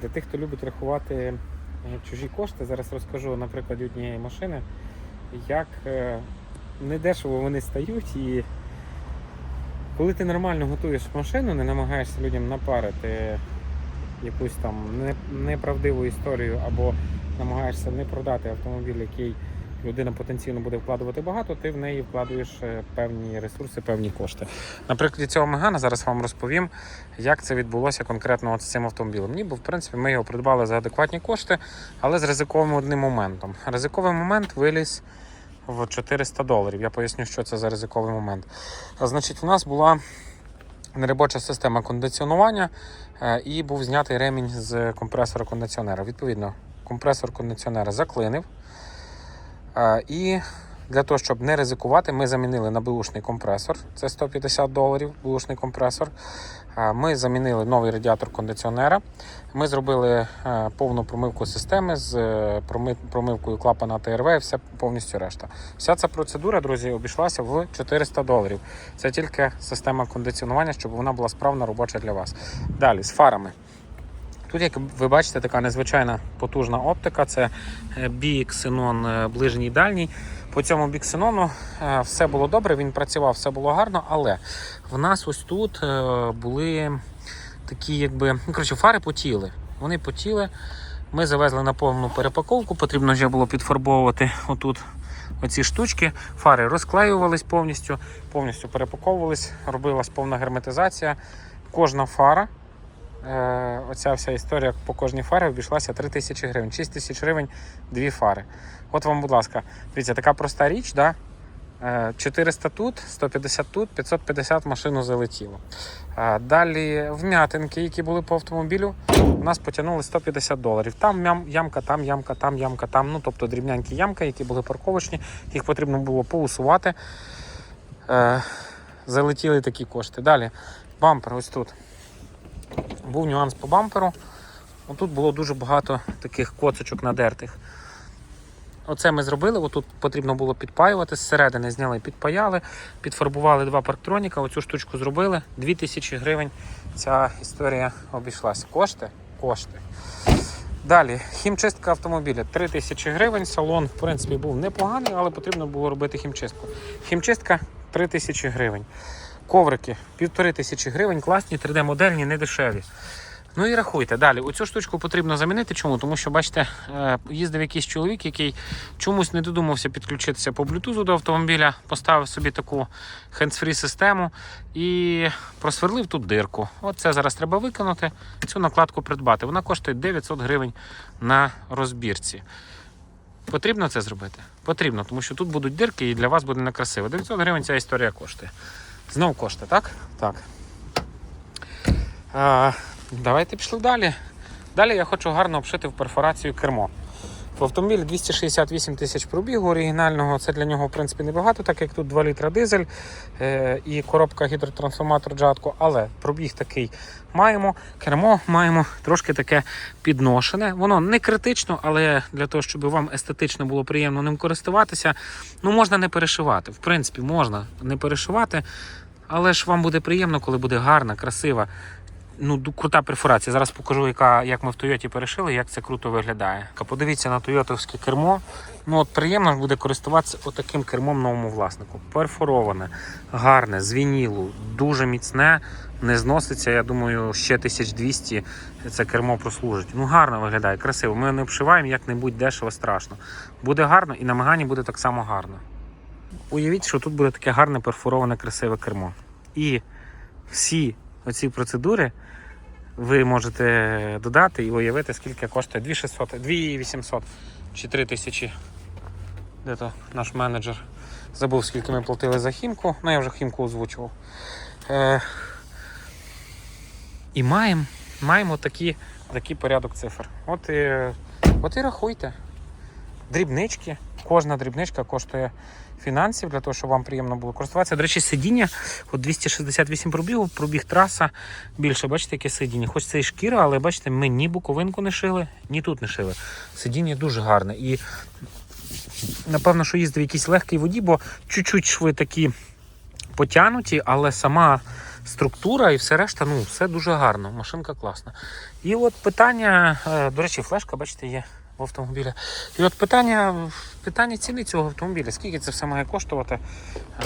Для тих, хто любить рахувати е, чужі кошти, зараз розкажу на прикладі однієї машини, як е, недешево вони стають. І коли ти нормально готуєш машину, не намагаєшся людям напарити якусь там неправдиву історію або намагаєшся не продати автомобіль, який людина потенційно буде вкладувати багато, ти в неї вкладуєш е, певні ресурси, певні кошти. На прикладі цього Мегана зараз вам розповім, як це відбулося конкретно от з цим автомобілем. Ніби, в принципі, ми його придбали за адекватні кошти, але з ризиковим одним моментом. Ризиковий момент виліз в 400 доларів. Я поясню, що це за ризиковий момент. Значить, у нас була неробоча система кондиціонування е, і був знятий ремінь з компресора кондиціонера. Відповідно, компресор кондиціонера заклинив. І для того, щоб не ризикувати, ми замінили на бушний компресор. Це 150 доларів бушний компресор. Ми замінили новий радіатор кондиціонера. Ми зробили е, повну промивку системи з е, промивкою клапана ТРВ і все повністю решта. Вся ця процедура, друзі, обійшлася в 400 доларів. Це тільки система кондиціонування, щоб вона була справна робоча для вас. Далі з фарами. Тут, як ви бачите, така незвичайна потужна оптика. Це е, біксенон е, ближній і дальній. По цьому біксенону е, все було добре, він працював, все було гарно, але в нас ось тут були такі, якби, ну, коротше, фари потіли. Вони потіли. Ми завезли на повну перепаковку, потрібно вже було підфарбовувати отут оці штучки. Фари розклеювались повністю, повністю перепаковувались, робилась повна герметизація. Кожна фара оця вся історія по кожній фарі обійшлася 3 тисячі гривень. 6 тисяч гривень дві фари. От вам, будь ласка, дивіться, така проста річ, да? Е, 400 тут, 150 тут, 550 машину залетіло. Е, Далі вм'ятинки, які були по автомобілю, у нас потягнули 150 доларів. Там ямка, там ямка, там ямка, там. Ну, тобто дрібнянькі ямки, які були парковочні, їх потрібно було поусувати. Е, Залетіли такі кошти. Далі бампер ось тут був нюанс по бамперу. Тут було дуже багато таких коцочок надертих. Оце ми зробили. Отут потрібно було підпаювати. Зсередини зняли, підпаяли, підфарбували два парктроніка. Оцю штучку зробили. 2000 гривень ця історія обійшлася. Кошти? Кошти. Далі, хімчистка автомобіля 3000 гривень. Салон, в принципі, був непоганий, але потрібно було робити хімчистку. Хімчистка 3000 гривень. Коврики 1500 гривень, класні, 3D-модельні, не дешеві. Ну і рахуйте далі. Оцю штучку потрібно замінити. Чому? Тому що, бачите, е, їздив якийсь чоловік, який чомусь не додумався підключитися по блютузу до автомобіля, поставив собі таку хендсфрі систему і просверлив тут дирку. От це зараз треба виконати, цю накладку придбати. Вона коштує 900 гривень на розбірці. Потрібно це зробити? Потрібно, тому що тут будуть дирки і для вас буде некрасиво. 900 гривень ця історія коштує. Знов кошти, так? Так. А, давайте пішли далі. Далі я хочу гарно обшити в перфорацію кермо. В автомобілі 268 тисяч пробігу оригінального. Це для нього, в принципі, небагато, так як тут 2 літра дизель е, і коробка гідротрансформатор джатко. Але пробіг такий маємо. Кермо маємо трошки таке підношене. Воно не критично, але для того, щоб вам естетично було приємно ним користуватися, ну можна не перешивати. В принципі, можна не перешивати, але ж вам буде приємно, коли буде гарна, красива. Ну, крута перфорація. Зараз покажу, яка, як ми в Тойоті перешили, як це круто виглядає. Подивіться на тойотовське кермо. Ну от приємно буде користуватися отаким кермом новому власнику. Перфороване, гарне, з вінілу, дуже міцне, не зноситься. Я думаю, ще 1200 це кермо прослужить. Ну гарно виглядає, красиво. Ми не обшиваємо як-небудь дешево, страшно. Буде гарно і на Мегані буде так само гарно. Уявіть, що тут буде таке гарне перфороване, красиве кермо. І всі оці процедури ви можете додати і уявити, скільки коштує 2600, 2800 чи 3000. Де то наш менеджер забув, скільки ми платили за хімку. Ну, я вже хімку озвучував. Е, і маємо, маємо такий порядок цифр. От і, от і рахуйте. Дрібнички. Кожна дрібничка коштує фінансів для того, щоб вам приємно було користуватися. До речі, сидіння от 268 пробігу, пробіг траса більше. Бачите, яке сидіння. Хоч це і шкіра, але бачите, ми ні буковинку не шили, ні тут не шили. Сидіння дуже гарне. І напевно, що їздив якийсь легкий воді, бо чуть-чуть шви такі потянуті, але сама структура і все решта, ну, все дуже гарно. Машинка класна. І от питання, е, до речі, флешка, бачите, є в автомобілі. І от питання, питання ціни цього автомобіля. Скільки це все має коштувати?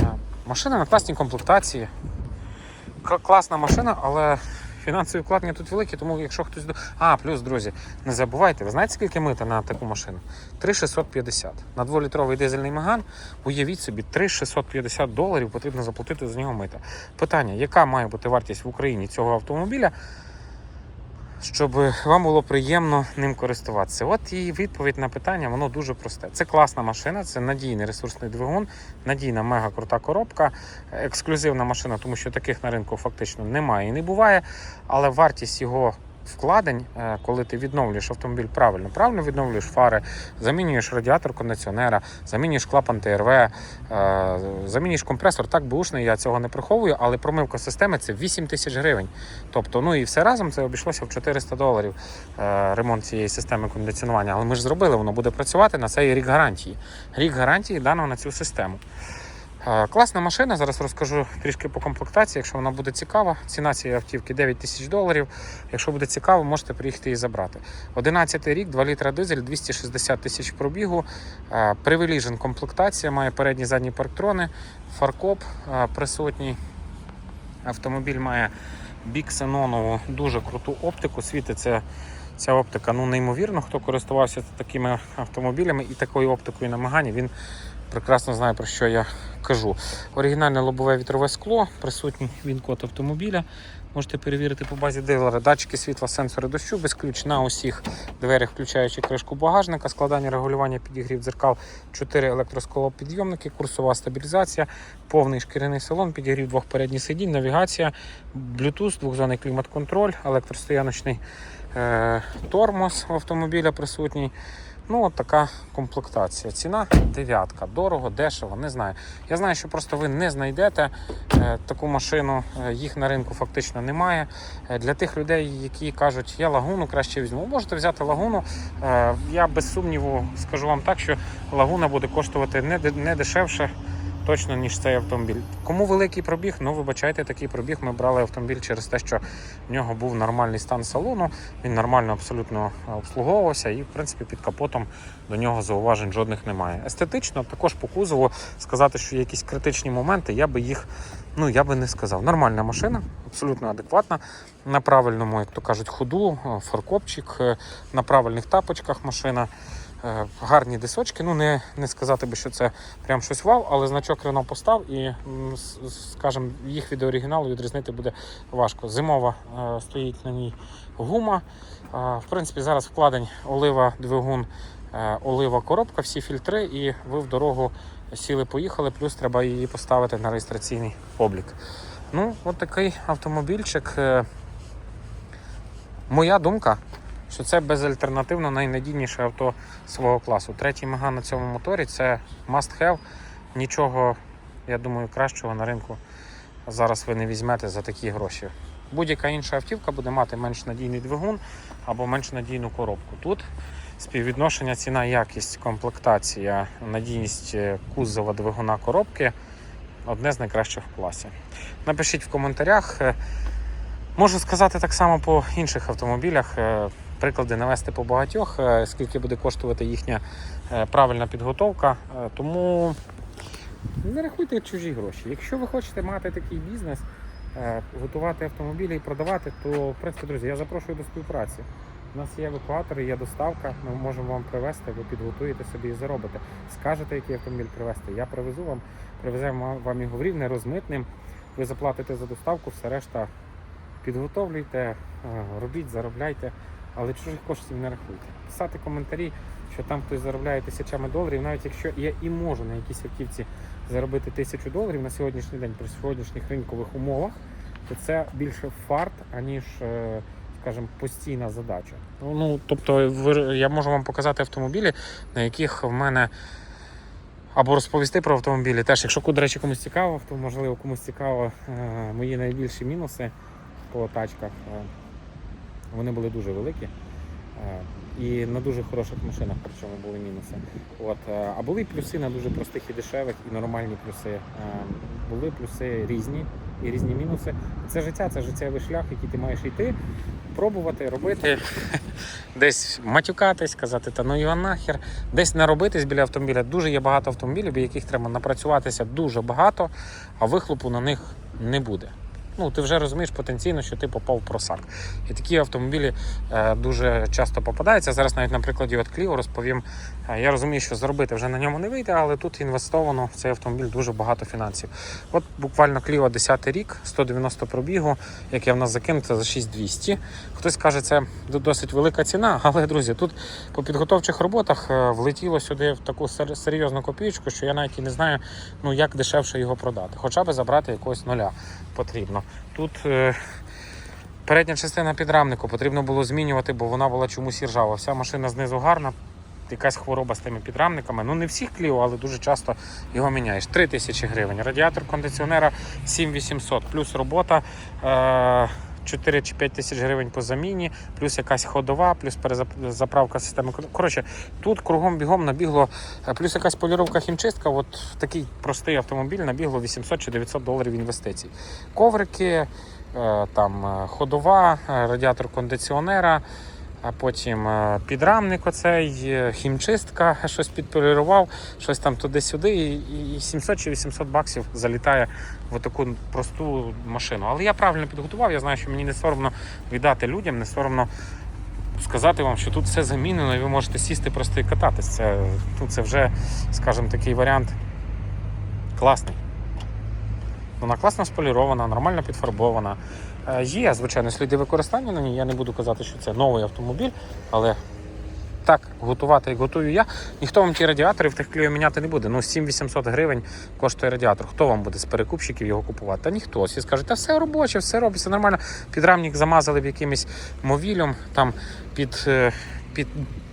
Е, Машина на класній комплектації. Класна машина, але фінансові вкладення тут великі, тому якщо хтось. А, плюс, друзі, не забувайте, ви знаєте, скільки мита на таку машину? 3650. На 2-літровий дизельний Меган, уявіть собі, 3650 доларів потрібно заплатити за нього мита. Питання, яка має бути вартість в Україні цього автомобіля, щоб вам було приємно ним користуватися? От і відповідь на питання, воно дуже просте. Це класна машина, це надійний ресурсний двигун, надійна мега крута коробка, ексклюзивна машина, тому що таких на ринку фактично немає і не буває. Але вартість його вкладень, е, коли ти відновлюєш автомобіль правильно, правильно відновлюєш фари, замінюєш радіатор кондиціонера, замінюєш клапан ТРВ, е, замінюєш компресор. Так бушний, я цього не приховую, але промивка системи це 8 тисяч гривень. Тобто, ну і все разом це обійшлося в 400 доларів е, ремонт цієї системи кондиціонування. Але ми ж зробили, воно буде працювати на цей рік гарантії. Рік гарантії дано на цю систему. Класна машина, зараз розкажу трішки по комплектації, якщо вона буде цікава. Ціна цієї автівки 9 тисяч доларів. Якщо буде цікаво, можете приїхати і забрати. 11 рік, 2 літра дизель, 260 тисяч пробігу. Привеліжен комплектація, має передні задні парктрони, фаркоп присутній. Автомобіль має біксенонову дуже круту оптику. Світиться ця оптика ну, неймовірно. Хто користувався такими автомобілями і такою оптикою на він прекрасно знає, про що я кажу. Оригінальне лобове вітрове скло, присутній він код автомобіля. Можете перевірити по базі дилера. Датчики світла, сенсори дощу, без ключ на усіх дверях, включаючи кришку багажника, складання регулювання підігрів дзеркал, 4 електросколопідйомники, курсова стабілізація, повний шкіряний салон, підігрів двох передніх сидінь, навігація, Bluetooth, двохзонний клімат-контроль, електростояночний е, тормоз автомобіля присутній. Ну, от така комплектація. Ціна дев'ятка. Дорого, дешево, не знаю. Я знаю, що просто ви не знайдете е, таку машину, е, їх на ринку фактично немає. Е, для тих людей, які кажуть, я лагуну краще візьму, можете взяти лагуну. Я без сумніву скажу вам так, що лагуна буде коштувати не дешевше. Точно, ніж цей автомобіль. Кому великий пробіг, ну вибачайте, такий пробіг. Ми брали автомобіль через те, що в нього був нормальний стан салону, він нормально абсолютно обслуговувався, і в принципі під капотом до нього зауважень жодних немає. Естетично, також по кузову сказати, що є якісь критичні моменти, я би їх ну я би не сказав. Нормальна машина, абсолютно адекватна. На правильному, як то кажуть, ходу, е, фаркопчик, е, на правильних тапочках машина. Е, Гарні дисочки, ну не, не сказати би, що це прям щось вау, але значок Рено постав і, скажімо, їх від оригіналу відрізнити буде важко. Зимова е, стоїть на ній гума. Е, в принципі, зараз вкладень олива, двигун, олива, коробка, всі фільтри, і ви в дорогу сіли, поїхали, плюс треба її поставити на реєстраційний облік. Ну, от такий автомобільчик. Моя думка, що це безальтернативно найнадійніше авто свого класу. Третій Меган на цьому моторі це must have. Нічого, я думаю, кращого на ринку зараз ви не візьмете за такі гроші. Будь-яка інша автівка буде мати менш надійний двигун або менш надійну коробку. Тут співвідношення ціна, якість, комплектація, надійність е, кузова двигуна коробки одне з найкращих в класі. Напишіть в коментарях. е, Можу сказати так само по інших автомобілях. Приклади навести по багатьох, е, скільки буде коштувати їхня е, правильна підготовка. Е, Тому не рахуйте чужі гроші. Якщо ви хочете мати такий бізнес, готувати автомобілі і продавати, то в принципі, друзі, я запрошую до співпраці. У нас є евакуатори, є доставка, ми можемо вам привезти, ви підготуєте собі і заробите. Скажете, який автомобіль привезти, я привезу вам, привеземо вам його в рівне, розмитним. Ви заплатите за доставку, все решта підготовлюйте, робіть, заробляйте, але чужих коштів не рахуйте. Писати коментарі, що там хтось заробляє тисячами доларів, навіть якщо я і можу на якійсь автівці заробити тисячу доларів на сьогоднішній день при сьогоднішніх ринкових умовах, то це більше фарт, аніж, е, скажімо, постійна задача. Ну, тобто, я можу вам показати автомобілі, на яких в мене. Або розповісти про автомобілі. Теж, якщо до речі, комусь цікаво, то можливо комусь цікаво е, мої найбільші мінуси по тачках. Вони були дуже великі. Е, І на дуже хороших машинах, причому були мінуси. От, е, а були плюси на дуже простих і дешевих, і нормальні плюси. Е, Були плюси різні і різні мінуси. Це життя, це життєвий шлях, який ти маєш йти, пробувати, робити. Десь матюкатись, казати, та ну його нахер, десь наробитись біля автомобіля. Дуже є багато автомобілів, яких треба напрацюватися дуже багато, а вихлопу на них не буде. Ну, ти вже розумієш потенційно, що ти попав в просак. І такі автомобілі е, дуже часто попадаються. Зараз навіть на прикладі от Clio розповім. Е, я розумію, що заробити вже на ньому не вийде, але тут інвестовано в цей автомобіль дуже багато фінансів. От буквально Clio 10 рік, 190 пробігу, яке в нас закинуто за 6200. Хтось каже, це досить велика ціна, але друзі, тут по підготовчих роботах е, влетіло сюди в таку серйозну копійку, що я навіть і не знаю, ну як дешевше його продати. Хоча б забрати якогось нуля потрібно. Тут е, передня частина підрамнику потрібно було змінювати, бо вона була чомусь іржава. Вся машина знизу гарна. Якась хвороба з тими підрамниками. Ну не всіх кліо, але дуже часто його міняєш. 3 тисячі гривень. Радіатор кондиціонера 7800, плюс робота. Е- 4 чи 5 тисяч гривень по заміні, плюс якась ходова, плюс перезаправка системи. Коротше, тут кругом бігом набігло, е, плюс якась поліровка хімчистка. От в такий простий автомобіль набігло 800 чи 900 доларів інвестицій. Коврики, е, там е, ходова, радіатор кондиціонера. А потім е, підрамник оцей, е, хімчистка, щось підполірував, щось там туди-сюди, і і 700 чи 800 баксів залітає в таку просту машину. Але я правильно підготував, я знаю, що мені не соромно віддати людям, не соромно сказати вам, що тут все замінено, і ви можете сісти просто і кататись. Це, ну, це вже, скажімо, такий варіант класний. Вона класно сполірована, нормально підфарбована. Е, Є, звичайно, сліди використання на ній. Я не буду казати, що це новий автомобіль, але так готувати, як готую я. Ніхто вам ті радіатори в тих клею міняти не буде. Ну, 7-800 гривень коштує радіатор. Хто вам буде з перекупщиків його купувати? Та ніхто. Всі скажуть, та все робоче, все робиться нормально. Підрамник замазали б якимось мовілем, там під. е, під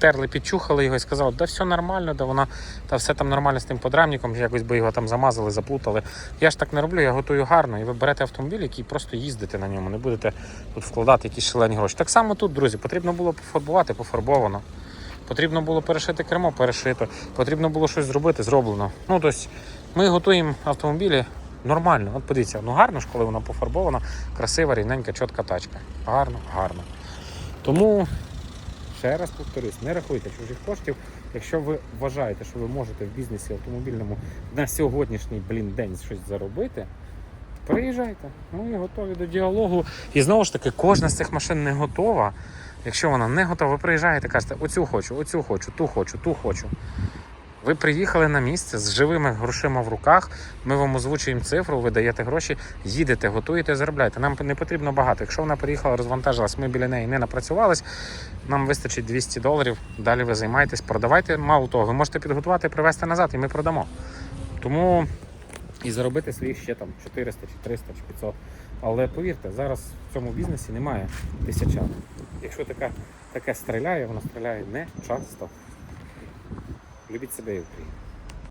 Терли, підчухали його і сказали, да все нормально, да вона та все там нормально з тим подрамником, якось би його там замазали, заплутали. Я ж так не роблю, я готую гарно. І ви берете автомобіль, який просто їздите на ньому, не будете тут вкладати якісь шалені гроші. Так само тут, друзі, потрібно було пофарбувати, пофарбовано. Потрібно було перешити кермо, перешито. Потрібно було щось зробити, зроблено. Ну, тобто, ми готуємо автомобілі нормально. От подивіться, ну гарно ж, коли вона пофарбована, красива, рівненька, чітка тачка. Гарно, гарно. Тому, ще раз повторюсь, не рахуйте чужих коштів. Якщо ви вважаєте, що ви можете в бізнесі автомобільному на сьогоднішній блін день щось заробити, приїжджайте. Ми готові до діалогу. І знову ж таки, кожна з цих машин не готова. Якщо вона не готова, ви приїжджаєте, кажете, оцю хочу, оцю хочу, ту хочу, ту хочу. Ви приїхали на місце з живими грошима в руках. Ми вам озвучуємо цифру, ви даєте гроші, їдете, готуєте, заробляєте. Нам не потрібно багато. Якщо вона приїхала, розвантажилась, ми біля неї не напрацювались. Нам вистачить 200 доларів. Далі ви займаєтесь, продавайте. Мало того, ви можете підготувати, привезти назад, і ми продамо. Тому і заробити своїх ще там 400 чи 300 чи 500. Але повірте, зараз в цьому бізнесі немає тисяча. Якщо така, таке стріляє, воно стріляє не часто. Любіть себе і Україну.